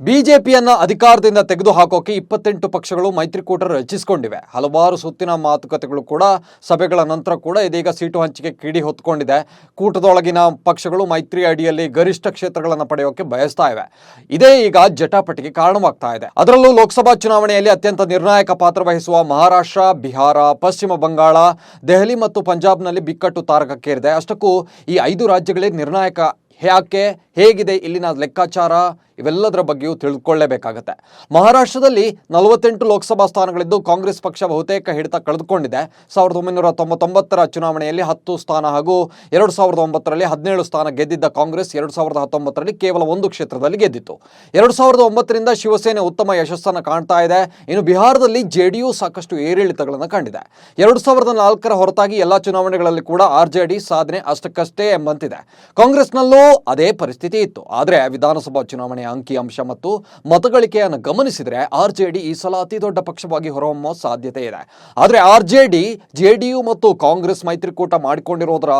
ಬಿಜೆಪಿಯನ್ನ ಅಧಿಕಾರದಿಂದ ತೆಗೆದುಹಾಕೋಕೆ ಇಪ್ಪತ್ತೆಂಟು ಪಕ್ಷಗಳು ಮೈತ್ರಿಕೂಟ ರಚಿಸಿಕೊಂಡಿವೆ. ಹಲವಾರು ಸುತ್ತಿನ ಮಾತುಕತೆಗಳು ಕೂಡ, ಸಭೆಗಳ ನಂತರ ಕೂಡ ಇದೀಗ ಸೀಟು ಹಂಚಿಕೆ ಕಿಡಿ ಹೊತ್ಕೊಂಡಿದೆ. ಕೂಟದೊಳಗಿನ ಪಕ್ಷಗಳು ಮೈತ್ರಿ ಅಡಿಯಲ್ಲಿ ಗರಿಷ್ಠ ಕ್ಷೇತ್ರಗಳನ್ನು ಪಡೆಯೋಕೆ ಬಯಸ್ತಾ ಇವೆ. ಇದೇ ಈಗ ಜಟಾಪಟಿಗೆ ಕಾರಣವಾಗ್ತಾ ಇದೆ. ಅದರಲ್ಲೂ ಲೋಕಸಭಾ ಚುನಾವಣೆಯಲ್ಲಿ ಅತ್ಯಂತ ನಿರ್ಣಾಯಕ ಪಾತ್ರ ವಹಿಸುವ ಮಹಾರಾಷ್ಟ್ರ, ಬಿಹಾರ, ಪಶ್ಚಿಮ ಬಂಗಾಳ, ದೆಹಲಿ ಮತ್ತು ಪಂಜಾಬ್ನಲ್ಲಿ ಬಿಕ್ಕಟ್ಟು ತಾರಕಕ್ಕೇರಿದೆ. ಅಷ್ಟಕ್ಕೂ ಈ ಐದು ರಾಜ್ಯಗಳೇ ನಿರ್ಣಾಯಕ ಯಾಕೆ, ಹೇಗಿದೆ ಇಲ್ಲಿನ ಲೆಕ್ಕಾಚಾರ? ಇವೆಲ್ಲದರ ಬಗ್ಗೆಯೂ ತಿಳ್ಕೊಳ್ಳೇಬೇಕಾಗತ್ತೆ. ಮಹಾರಾಷ್ಟ್ರದಲ್ಲಿ ನಲವತ್ತೆಂಟು ಲೋಕಸಭಾ ಸ್ಥಾನಗಳಿದ್ದು ಕಾಂಗ್ರೆಸ್ ಪಕ್ಷ ಬಹುತೇಕ ಹಿಡಿತ ಕಳೆದುಕೊಂಡಿದೆ. ಸಾವಿರದ ಒಂಬೈನೂರ ತೊಂಬತ್ತೊಂಬತ್ತರ ಚುನಾವಣೆಯಲ್ಲಿ ಹತ್ತು ಸ್ಥಾನ ಹಾಗೂ ಎರಡು ಸಾವಿರದ ಒಂಬತ್ತರಲ್ಲಿ ಹದಿನೇಳು ಸ್ಥಾನ ಗೆದ್ದಿದ್ದ ಕಾಂಗ್ರೆಸ್ ಎರಡು ಸಾವಿರದ ಹತ್ತೊಂಬತ್ತರಲ್ಲಿ ಕೇವಲ ಒಂದು ಕ್ಷೇತ್ರದಲ್ಲಿ ಗೆದ್ದಿತ್ತು. ಎರಡು ಸಾವಿರದ ಒಂಬತ್ತರಿಂದ ಶಿವಸೇನೆ ಉತ್ತಮ ಯಶಸ್ಸನ್ನು ಕಾಣ್ತಾ ಇದೆ. ಇನ್ನು ಬಿಹಾರದಲ್ಲಿ ಜೆ ಸಾಕಷ್ಟು ಏರಿಳಿತಗಳನ್ನು ಕಂಡಿದೆ. ಎರಡು ಸಾವಿರದ ನಾಲ್ಕರ ಹೊರತಾಗಿ ಎಲ್ಲ ಚುನಾವಣೆಗಳಲ್ಲಿ ಕೂಡ ಆರ್ ಸಾಧನೆ ಅಷ್ಟಕ್ಕಷ್ಟೇ ಎಂಬಂತಿದೆ. ಕಾಂಗ್ರೆಸ್ನಲ್ಲೂ ಅದೇ ಪರಿಸ್ಥಿತಿ ಇತ್ತು. ಆದರೆ ವಿಧಾನಸಭಾ ಚುನಾವಣೆಯ ಅಂಕಿಅಂಶ ಮತ್ತು ಮತಗಳಿಕೆಯನ್ನು ಗಮನಿಸಿದರೆ ಆರ್ ಜೆ ಡಿ ಈ ಸಲ ಅತಿ ದೊಡ್ಡ ಪಕ್ಷವಾಗಿ ಹೊರಹೊಮ್ಮೋ ಸಾಧ್ಯತೆ ಇದೆ. ಆದರೆ R J D J D U ಮತ್ತು ಕಾಂಗ್ರೆಸ್ ಮೈತ್ರಿಕೂಟ ಮಾಡಿಕೊಂಡಿರೋದರ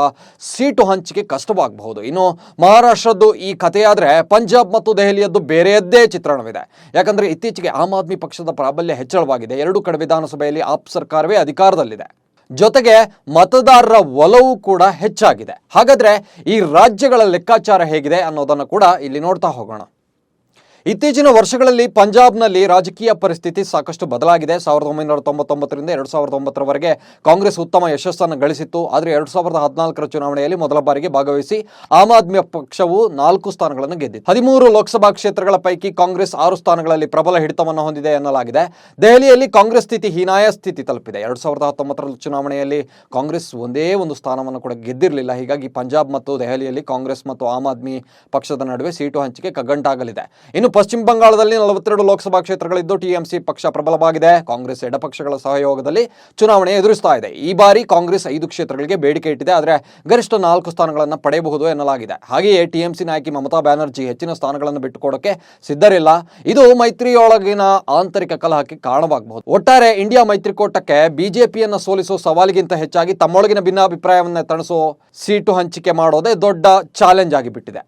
ಸೀಟು ಹಂಚಿಕೆ ಕಷ್ಟವಾಗಬಹುದು. ಇನ್ನು ಮಹಾರಾಷ್ಟ್ರದ್ದು ಈ ಕಥೆಯಾದರೆ ಪಂಜಾಬ್ ಮತ್ತು ದೆಹಲಿಯದ್ದು ಬೇರೆಯದ್ದೇ ಚಿತ್ರಣವಿದೆ. ಯಾಕಂದ್ರೆ ಇತ್ತೀಚೆಗೆ ಆಮ್ ಆದ್ಮಿ ಪಕ್ಷದ ಪ್ರಾಬಲ್ಯ ಹೆಚ್ಚಳವಾಗಿದೆ. ಎರಡು ಕಡೆ ವಿಧಾನಸಭೆಯಲ್ಲಿ ಆಪ್ ಸರ್ಕಾರವೇ ಅಧಿಕಾರದಲ್ಲಿದೆ. ಜೊತೆಗೆ ಮತದಾರರ ಒಲವು ಕೂಡ ಹೆಚ್ಚಾಗಿದೆ. ಹಾಗಾದ್ರೆ ಈ ರಾಜ್ಯಗಳ ಲೆಕ್ಕಾಚಾರ ಹೇಗಿದೆ ಅನ್ನೋದನ್ನು ಕೂಡ ಇಲ್ಲಿ ನೋಡ್ತಾ ಹೋಗೋಣ. ಇತ್ತೀಚಿನ ವರ್ಷಗಳಲ್ಲಿ ಪಂಜಾಬ್ನಲ್ಲಿ ರಾಜಕೀಯ ಪರಿಸ್ಥಿತಿ ಸಾಕಷ್ಟು ಬದಲಾಗಿದೆ. ಸಾವಿರದ ಒಂಬೈನೂರ ತೊಂಬತ್ತೊಂಬತ್ತರಿಂದ ಎರಡು ಸಾವಿರದ ಒಂಬತ್ತರವರೆಗೆ ಕಾಂಗ್ರೆಸ್ ಉತ್ತಮ ಯಶಸ್ಸನ್ನು ಗಳಿಸಿತ್ತು. ಆದರೆ ಎರಡು ಸಾವಿರದ ಹದಿನಾಲ್ಕರ ಚುನಾವಣೆಯಲ್ಲಿ ಮೊದಲ ಬಾರಿಗೆ ಭಾಗವಹಿಸಿ ಆಮ್ ಆದ್ಮಿ ಪಕ್ಷವು ನಾಲ್ಕು ಸ್ಥಾನಗಳನ್ನು ಗೆದ್ದಿತ್ತು. ಹದಿಮೂರು ಲೋಕಸಭಾ ಕ್ಷೇತ್ರಗಳ ಪೈಕಿ ಕಾಂಗ್ರೆಸ್ ಆರು ಸ್ಥಾನಗಳಲ್ಲಿ ಪ್ರಬಲ ಹಿಡಿತವನ್ನು ಹೊಂದಿದೆ ಎನ್ನಲಾಗಿದೆ. ದೆಹಲಿಯಲ್ಲಿ ಕಾಂಗ್ರೆಸ್ ಸ್ಥಿತಿ ಹೀನಾಯ ಸ್ಥಿತಿ ತಲುಪಿದೆ. ಎರಡು ಸಾವಿರದ ಹತ್ತೊಂಬತ್ತರ ಚುನಾವಣೆಯಲ್ಲಿ ಕಾಂಗ್ರೆಸ್ ಒಂದೇ ಒಂದು ಸ್ಥಾನವನ್ನು ಕೂಡ ಗೆದ್ದಿರಲಿಲ್ಲ. ಹೀಗಾಗಿ ಪಂಜಾಬ್ ಮತ್ತು ದೆಹಲಿಯಲ್ಲಿ ಕಾಂಗ್ರೆಸ್ ಮತ್ತು ಆಮ್ ಆದ್ಮಿ ಪಕ್ಷದ ನಡುವೆ ಸೀಟು ಹಂಚಿಕೆ ಕಗ್ಗಂಟಾಗಲಿದೆ. ಇನ್ನು ಪಶ್ಚಿಮ ಬಂಗಾಳದಲ್ಲಿ ನಲವತ್ತೆರಡು ಲೋಕಸಭಾ ಕ್ಷೇತ್ರಗಳಿದ್ದು ಟಿಎಂಸಿ ಪಕ್ಷ ಪ್ರಬಲವಾಗಿದೆ. ಕಾಂಗ್ರೆಸ್ ಎಡಪಕ್ಷಗಳ ಸಹಯೋಗದಲ್ಲಿ ಚುನಾವಣೆ ಎದುರಿಸ್ತಾ ಇದೆ. ಈ ಬಾರಿ ಕಾಂಗ್ರೆಸ್ ಐದು ಕ್ಷೇತ್ರಗಳಿಗೆ ಬೇಡಿಕೆ ಇಟ್ಟಿದೆ. ಆದರೆ ಗರಿಷ್ಠ ನಾಲ್ಕು ಸ್ಥಾನಗಳನ್ನು ಪಡೆಯಬಹುದು ಎನ್ನಲಾಗಿದೆ. ಹಾಗೆಯೇ ಟಿಎಂಸಿ ನಾಯಕಿ ಮಮತಾ ಬ್ಯಾನರ್ಜಿ ಹೆಚ್ಚಿನ ಸ್ಥಾನಗಳನ್ನು ಬಿಟ್ಟುಕೊಡೋಕೆ ಸಿದ್ಧರಿಲ್ಲ. ಇದು ಮೈತ್ರಿಯೊಳಗಿನ ಆಂತರಿಕ ಕಲಹಕ್ಕೆ ಕಾರಣವಾಗಬಹುದು. ಒಟ್ಟಾರೆ ಇಂಡಿಯಾ ಮೈತ್ರಿಕೂಟಕ್ಕೆ ಬಿಜೆಪಿಯನ್ನು ಸೋಲಿಸುವ ಸವಾಲಿಗಿಂತ ಹೆಚ್ಚಾಗಿ ತಮ್ಮೊಳಗಿನ ಭಿನ್ನಾಭಿಪ್ರಾಯವನ್ನು ತಣಿಸೋ ಸೀಟು ಹಂಚಿಕೆ ಮಾಡೋದೇ ದೊಡ್ಡ ಚಾಲೆಂಜ್ ಆಗಿಬಿಟ್ಟಿದೆ.